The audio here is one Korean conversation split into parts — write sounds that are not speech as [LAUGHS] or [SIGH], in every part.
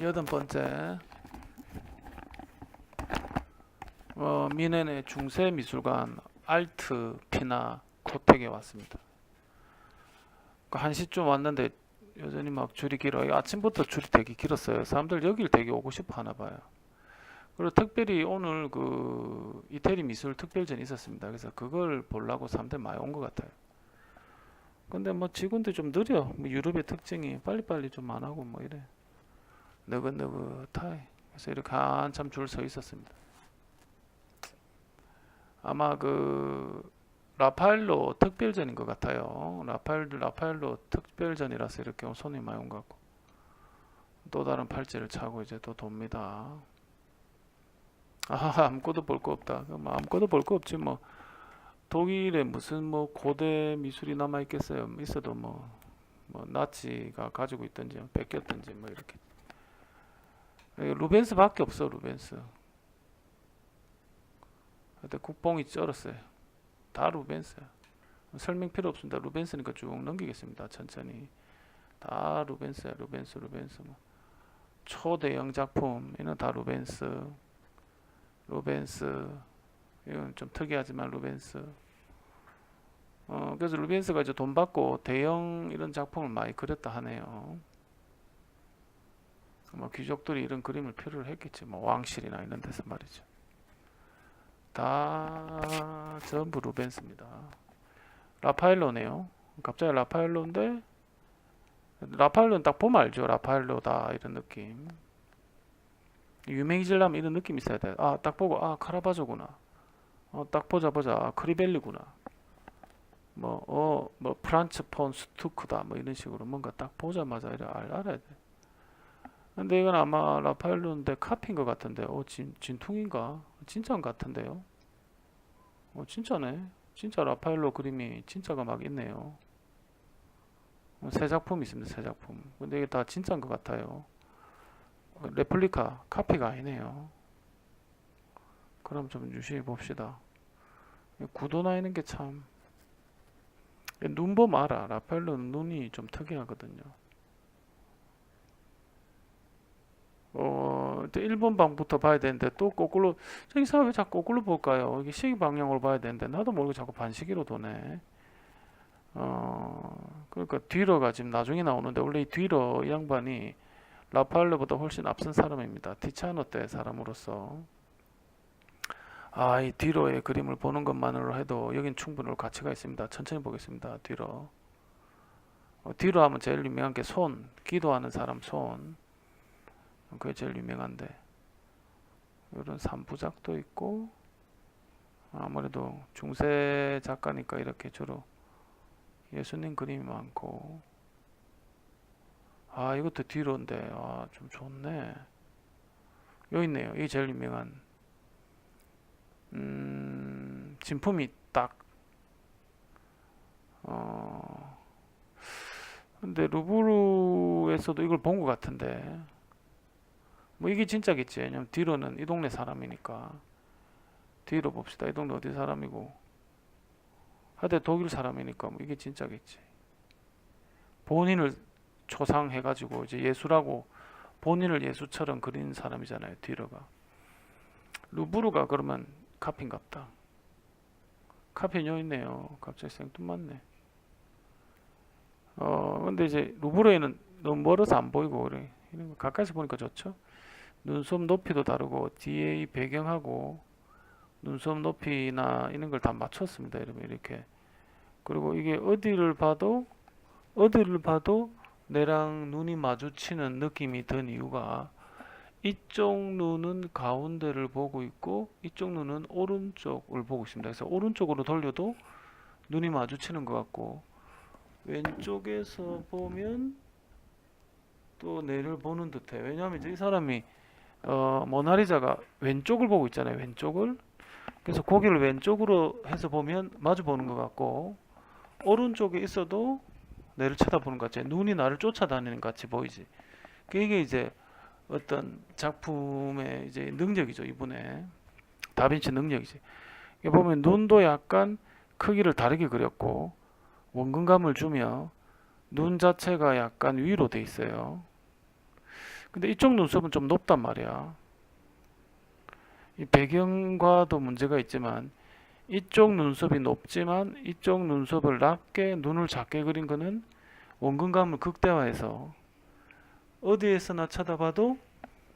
여덟 번째 어, 미네네 중세 미술관 알트 피나 코텍에 왔습니다. 그 1시쯤 왔는데 여전히 막 줄이 길어요. 아침부터 줄이 되게 길었어요. 사람들 여길 되게 오고 싶어 하나 봐요. 그리고 특별히 오늘 그 이태리 미술 특별전이 있었습니다. 그래서 그걸 보려고 사람들 많이 온 것 같아요. 근데 뭐 직원들 좀 느려. 뭐 유럽의 특징이 빨리빨리 좀 안 하고 뭐 이래. 느긋느긋하게. 그래서 이렇게 한참 줄 서 있었습니다. 아마 그 라파엘로 특별전인 것 같아요. 라파엘 라파엘로 특별전이라서 이렇게 손이 많이 온 것 같고 또 다른 팔찌를 차고 이제 또 돕니다. 아 [LAUGHS] 아무것도 볼 거 없다. 그럼 아무것도 볼 거 없지 뭐 독일에 무슨 뭐 고대 미술이 남아 있겠어요. 있어도 뭐, 뭐 나치가 가지고 있든지 뺏겼든지 뭐 이렇게 여기 루벤스밖에 없어 루벤스. 근데 국뽕이 쩔었어요. 다 루벤스야. 설명 필요 없습니다. 루벤스니까 쭉 넘기겠습니다. 천천히. 다 루벤스야. 루벤스, 루벤스. 뭐. 초대형 작품 이는 다 루벤스. 루벤스. 이건 좀 특이하지만 루벤스. 어, 그래서 루벤스가 이제 돈 받고 대형 이런 작품을 많이 그렸다 하네요. 뭐 귀족들이 이런 그림을 필요로 했겠지. 뭐 왕실이나 이런 데서 말이죠. 다 전부 루벤스입니다. 라파엘로네요. 갑자기 라파엘로인데 라파엘로는 딱 보면 알죠. 라파엘로다 이런 느낌. 유명해지려면 이런 느낌 있어야 돼. 아, 딱 보고 아 카라바조구나. 어, 딱 보자 보자 아, 크리벨리구나. 뭐 어 뭐 프란츠 폰 스투크다 뭐 이런 식으로 뭔가 딱 보자마자 이래 알, 알아야 돼. 근데 이건 아마 라파엘로인데 카피인 것 같은데 어 진, 진퉁인가? 진짜인 것 같은데요. 어 진짜네. 진짜 라파엘로 그림이 진짜가 막 있네요. 어, 새 작품 있습니다. 새 작품. 근데 이게 다 진짜인 것 같아요. 어, 레플리카 카피가 아니네요. 그럼 좀 유심히 봅시다. 이 구도 나 있는 게 참. 눈 보면 알아. 라파엘로는 눈이 좀 특이하거든요. 어, 1번 방부터 봐야 되는데 또 거꾸로 저기 사람 왜 자꾸 거꾸로 볼까요? 이게 시기 방향으로 봐야 되는데 나도 모르게 자꾸 반시기로 도네. 어, 그러니까 뒤로가 지금 나중에 나오는데 원래 이 뒤로 이 양반이 라파엘로보다 훨씬 앞선 사람입니다. 티차노 때 사람으로서. 아, 이 뒤로의 그림을 보는 것만으로 해도 여긴 충분히 가치가 있습니다. 천천히 보겠습니다. 뒤로. 어, 뒤로 하면 제일 유명한 게 손, 기도하는 사람 손. 그게 제일 유명한데. 이런 삼부작도 있고 아무래도 중세 작가니까 이렇게 주로 예수님 그림이 많고. 아 이것도 뒤로인데. 아 좀 좋네. 여기 있네요. 이게 제일 유명한. 음 진품이 딱. 어, 근데 루브르에서도 이걸 본 것 같은데 뭐 이게 진짜겠지. 왜냐면 뒤로는 이 동네 사람이니까. 뒤로 봅시다. 이 동네 어디 사람이고. 하여튼 독일 사람이니까 뭐 이게 진짜겠지. 본인을 초상해가지고 이제 예수라고 본인을 예수처럼 그린 사람이잖아요. 뒤로가. 루브르가 그러면 카피인갑다. 카피는 여기 있네요. 갑자기 생뚱맞네. 어 근데 이제 루브르에는 너무 멀어서 안 보이고 그래. 가까이서 보니까 좋죠. 눈썹 높이도 다르고 이 배경하고 눈썹 높이나 이런 걸 다 맞췄습니다. 이러면 이렇게 그리고 이게 어디를 봐도 어디를 봐도 내랑 눈이 마주치는 느낌이 든 이유가 이쪽 눈은 가운데를 보고 있고 이쪽 눈은 오른쪽을 보고 있습니다. 그래서 오른쪽으로 돌려도 눈이 마주치는 것 같고 왼쪽에서 보면 또 내를 보는 듯해. 왜냐하면 이 사람이 어, 모나리자가 왼쪽을 보고 있잖아요. 왼쪽을. 그래서 고개를 왼쪽으로 해서 보면 마주 보는 것 같고 오른쪽에 있어도 내를 쳐다보는 것 같지. 눈이 나를 쫓아다니는 것 같이 보이지. 그게 이제 어떤 작품의 이제 능력이죠. 이분의 다빈치 능력이지. 이게 보면 눈도 약간 크기를 다르게 그렸고 원근감을 주며 눈 자체가 약간 위로 돼 있어요. 근데 이쪽 눈썹은 좀 높단 말이야. 이 배경과도 문제가 있지만 이쪽 눈썹이 높지만 이쪽 눈썹을 낮게 눈을 작게 그린 거는 원근감을 극대화해서 어디에서나 쳐다봐도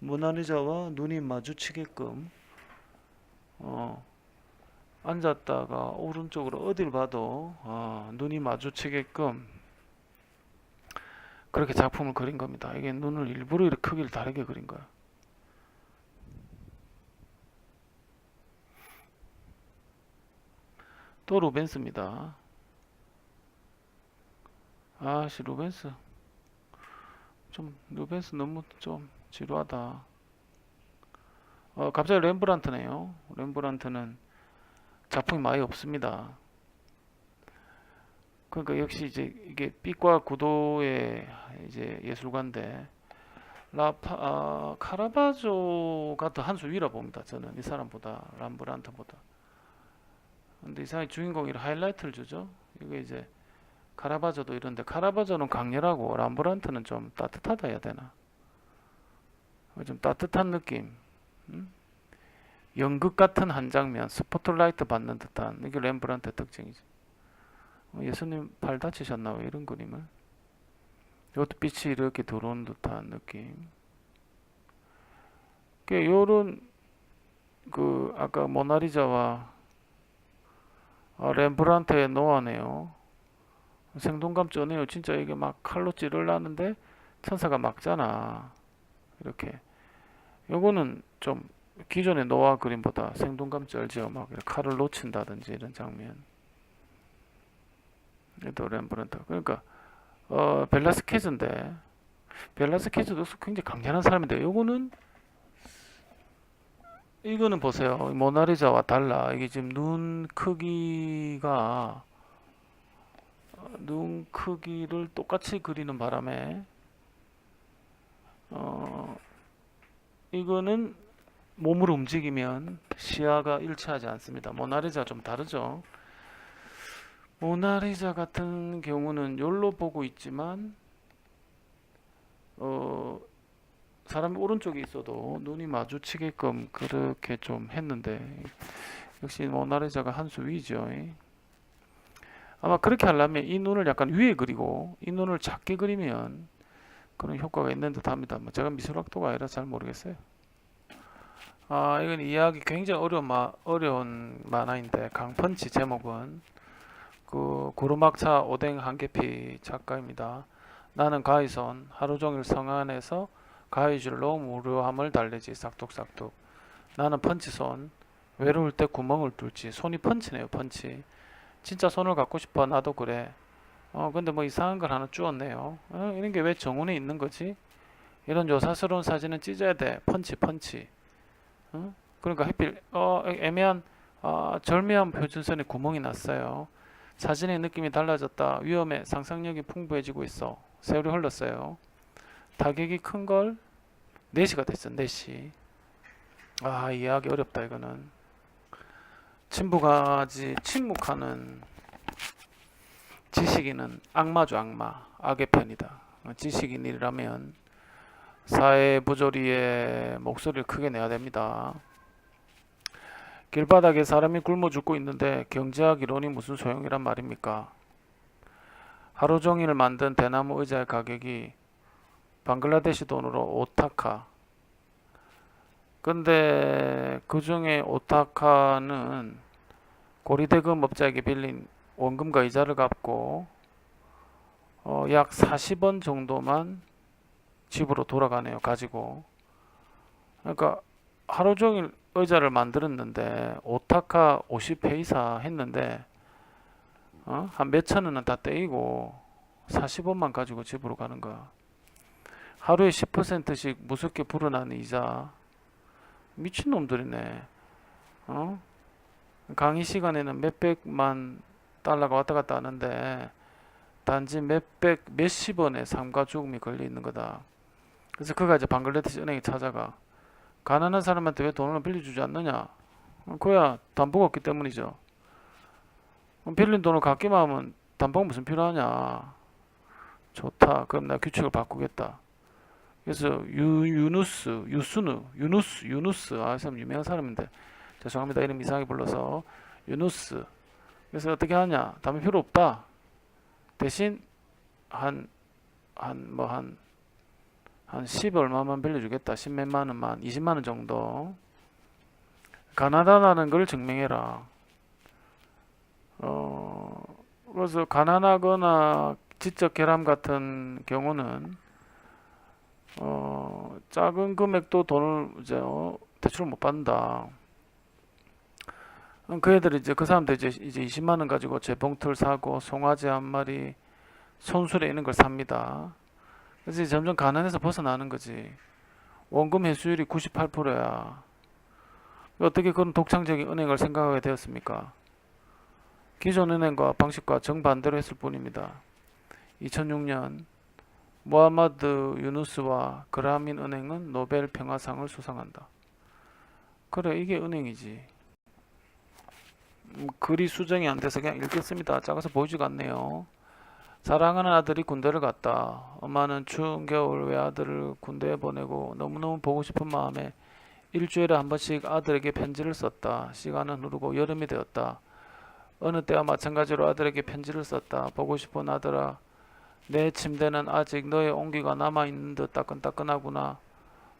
모나리자와 눈이 마주치게끔 어, 앉았다가 오른쪽으로 어딜 봐도 어, 눈이 마주치게끔 그렇게 작품을 그린 겁니다. 이게 눈을 일부러 이렇게 크기를 다르게 그린 거야. 또 루벤스입니다. 아씨 루벤스 좀 루벤스 너무 좀 지루하다. 어 갑자기 렘브란트네요. 렘브란트는 작품이 많이 없습니다. 그러니까 역시 이제 이게 빛과 구도의 이제 예술가인데 라파 아, 카라바조가 더 한 수 위라 봅니다. 저는 이 사람보다 람브란트보다. 근데 이 사람이 주인공이 하이라이트를 주죠. 이거 이제 카라바조도 이런데 카라바조는 강렬하고 람브란트는 좀 따뜻하다 해야 되나? 좀 따뜻한 느낌. 음? 연극 같은 한 장면, 스포트라이트 받는 듯한 이게 렘브란트의 특징이죠. 어, 예수님 발 다치셨나 왜 이런 그림을? 이것도 빛이 이렇게 들어오는 듯한 느낌. 그 요런 그 아까 모나리자와 아, 렘브란트의 노화네요. 생동감 쩌네요. 진짜 이게 막 칼로 찌르려는데 천사가 막잖아. 이렇게. 요거는 좀 기존의 노화 그림보다 생동감 쩔지요. 막 칼을 놓친다든지 이런 장면. 또 렘브란트. 그러니까 어 벨라스케즈인데 벨라스케즈도 굉장히 강렬한 사람인데 요거는 이거는 보세요. 모나리자와 달라. 이게 지금 눈 크기가 어, 눈 크기를 똑같이 그리는 바람에 어 이거는 몸을 움직이면 시야가 일치하지 않습니다. 모나리자 좀 다르죠. 모나리자 같은 경우는 열로 보고 있지만 어 사람이 오른쪽에 있어도 눈이 마주치게끔 그렇게 좀 했는데 역시 모나리자가 한 수 위죠. 아마 그렇게 하려면 이 눈을 약간 위에 그리고 이 눈을 작게 그리면 그런 효과가 있는 듯 합니다. 뭐 제가 미술학도가 아니라 잘 모르겠어요. 아, 이건 이해하기 굉장히 어려운, 마, 어려운 만화인데 강펀치 제목은 그 구르막차 오뎅 한계피 작가입니다. 나는 가위손 하루 종일 성 안에서 가위줄로 무료함을 달래지 싹둑싹둑. 나는 펀치손 외로울 때 구멍을 뚫지 손이 펀치네요 펀치. 진짜 손을 갖고 싶어 나도 그래. 어 근데 뭐 이상한 걸 하나 주었네요. 어, 이런 게 왜 정운에 있는 거지? 이런 요사스러운 사진은 찢어야 돼. 펀치 펀치. 어? 그러니까 햇빛 어 애매한 아, 절묘한 표준선에 구멍이 났어요 사진의 느낌이 달라졌다. 위험해. 상상력이 풍부해지고 있어. 세월이 흘렀어요. 타격이 큰 걸 4시가 됐어. 4시. 아 이해하기 어렵다 이거는. 침묵하지 침묵하는 지식인은 악마죠 악마. 악의 편이다. 어, 지식인이라면 사회 부조리에 목소리를 크게 내야 됩니다 길바닥에 사람이 굶어 죽고 있는데 경제학 이론이 무슨 소용이란 말입니까 하루 종일 만든 대나무 의자의 가격이 방글라데시 돈으로 오타카. 근데 그 중에 오타카는 고리대금 업자에게 빌린 원금과 이자를 갚고 어, 약 40원 정도만 집으로 돌아가네요. 가지고. 그러니까 하루 종일 의자를 만들었는데 오타카 50페이사 했는데 어? 한 몇천 원은 다 떼이고 40원만 가지고 집으로 가는 거야. 하루에 10%씩 무섭게 불어나는 이자. 미친놈들이네. 어? 강의 시간에는 몇백만 달러가 왔다 갔다 하는데 단지 몇백, 몇십 원의 삶과 죽음이 걸려 있는 거다. 그래서 그가 이제 방글라데시 은행에 찾아가. 가난한 사람한테 왜 돈을 빌려주지 않느냐? 어, 그야 담보가 없기 때문이죠. 빌린 돈을 갚기만 하면 담보가 무슨 필요하냐? 좋다. 그럼 나 규칙을 바꾸겠다. 그래서 유, 유누스, 유스누, 유누스, 유누스, 아, 참 유명한 사람인데 죄송합니다. 이름 이상하게 불러서 유누스. 그래서 어떻게 하냐? 담배 필요 없다. 대신 한 한 뭐한 한 10 얼마만 빌려주겠다. 10 몇만 원만, 20만 원 정도. 가난하다는 걸 증명해라. 어, 그래서 가난하거나 지적 결함 같은 경우는 어, 작은 금액도 돈을 이제 어, 대출을 못 받는다. 음, 그 애들이 이제 그 사람들 이제 이제 20만 원 가지고 재봉틀 사고 송아지 한 마리 손수레 있는 걸 삽니다. 그래서 점점 가난에서 벗어나는 거지. 원금 회수율이 98%야. 어떻게 그런 독창적인 은행을 생각하게 되었습니까? 기존 은행과 방식과 정반대로 했을 뿐입니다. 2006년 모하마드 유누스와 그라민 은행은 노벨 평화상을 수상한다. 그래 이게 은행이지. 음, 글이 수정이 안 돼서 그냥 읽겠습니다. 작아서 보이지가 않네요. 사랑하는 아들이 군대를 갔다. 엄마는 추운 겨울 외아들을 군대에 보내고 너무너무 보고 싶은 마음에 일주일에 한 번씩 아들에게 편지를 썼다. 시간은 흐르고 여름이 되었다. 어느 때와 마찬가지로 아들에게 편지를 썼다. 보고 싶은 아들아, 내 침대는 아직 너의 온기가 남아 있는 듯 따끈따끈하구나.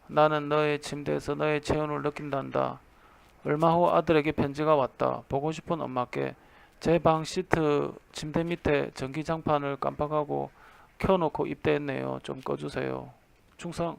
나는 너의 침대에서 너의 체온을 느낀단다. 얼마 후 아들에게 편지가 왔다. 보고 싶은 엄마께 제 방 시트 침대 밑에 전기장판을 깜빡하고 켜놓고 입대했네요. 좀 꺼주세요. 충성.